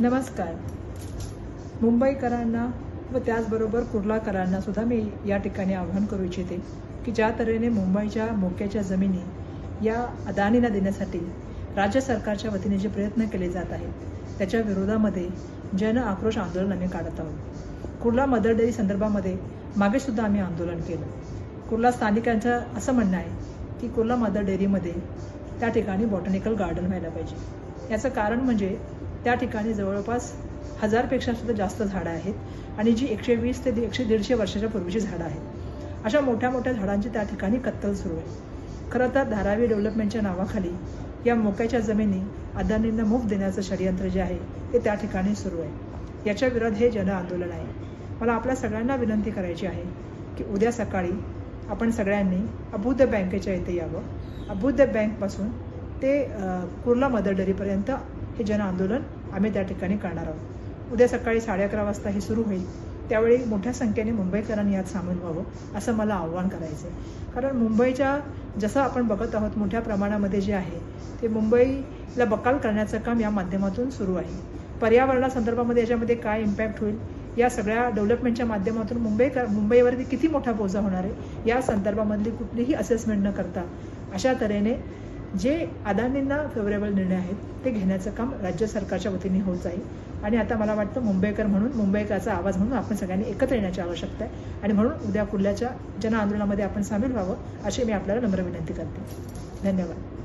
नमस्कार. मुंबईकरांना व त्याचबरोबर कुर्लाकरांना सुद्धा मी या ठिकाणी आवाहन करू इच्छिते की ज्या तऱ्हेने मुंबईच्या मोक्याच्या जमिनी या अदानीला देण्यासाठी राज्य सरकारच्या वतीने जे प्रयत्न केले जात आहेत त्याच्या विरोधामध्ये जन आक्रोश आंदोलन आम्ही काढत आहोत. कुर्ला मदर डेअरी संदर्भामध्ये मागे सुद्धा आम्ही आंदोलन केलं. कुर्ला स्थानिकांचं असं म्हणणं आहे की कुर्ला मदर डेअरीमध्ये त्या ठिकाणी बॉटनिकल गार्डन व्हायला पाहिजे. याचं कारण म्हणजे त्या ठिकाणी जवळपास हजारपेक्षा सुद्धा जास्त झाडं आहेत आणि जी एकशे वीस ते एकशे दीडशे वर्षाच्या पूर्वीची झाडं आहेत. अशा मोठ्या मोठ्या झाडांची त्या ठिकाणी कत्तल सुरू आहे. खरं तर धारावी डेव्हलपमेंटच्या नावाखाली या मोक्याच्या जमिनी अदानींना मूफ देण्याचं षडयंत्र जे आहे ते त्या ठिकाणी सुरू आहे. याच्या विरोध हे जन आंदोलन आहे. मला आपल्या सगळ्यांना विनंती करायची आहे की उद्या सकाळी आपण सगळ्यांनी अबुद्ध बँकेच्या इथे यावं. अबुद्ध बँकपासून ते कुर्ला मदर डेअरीपर्यंत हे जन आंदोलन आम्ही त्या ठिकाणी करणार आहोत. उद्या सकाळी साडे अकरा वाजता हे सुरू होईल. त्यावेळी मोठ्या संख्येने मुंबईकरांनी यात सामील व्हावं असं मला आव्हान करायचं आहे कारण मुंबईच्या जसं आपण बघत आहोत मोठ्या प्रमाणामध्ये जे आहे ते मुंबईला बकाल करण्याचं काम या माध्यमातून सुरू आहे. पर्यावरणासंदर्भामध्ये याच्यामध्ये काय इम्पॅक्ट होईल या सगळ्या डेव्हलपमेंटच्या माध्यमातून मुंबईकर मुंबईवरती किती मोठा बोजा होणार आहे या संदर्भामधली कुठलीही असेसमेंट न करता अशा तऱ्हेने जे अदानींना फेवरेबल निर्णय आहेत ते घेण्याचं काम राज्य सरकारच्या वतीने होत जाईल. आणि आता मला वाटतं मुंबईकर म्हणून मुंबईकरचा आवाज म्हणून आपण सगळ्यांनी एकत्र येण्याची आवश्यकता आहे. आणि म्हणून उद्या कुर्ल्याच्या जन आंदोलनामध्ये आपण सामील व्हावं अशी मी आपल्याला नम्र विनंती करते. धन्यवाद.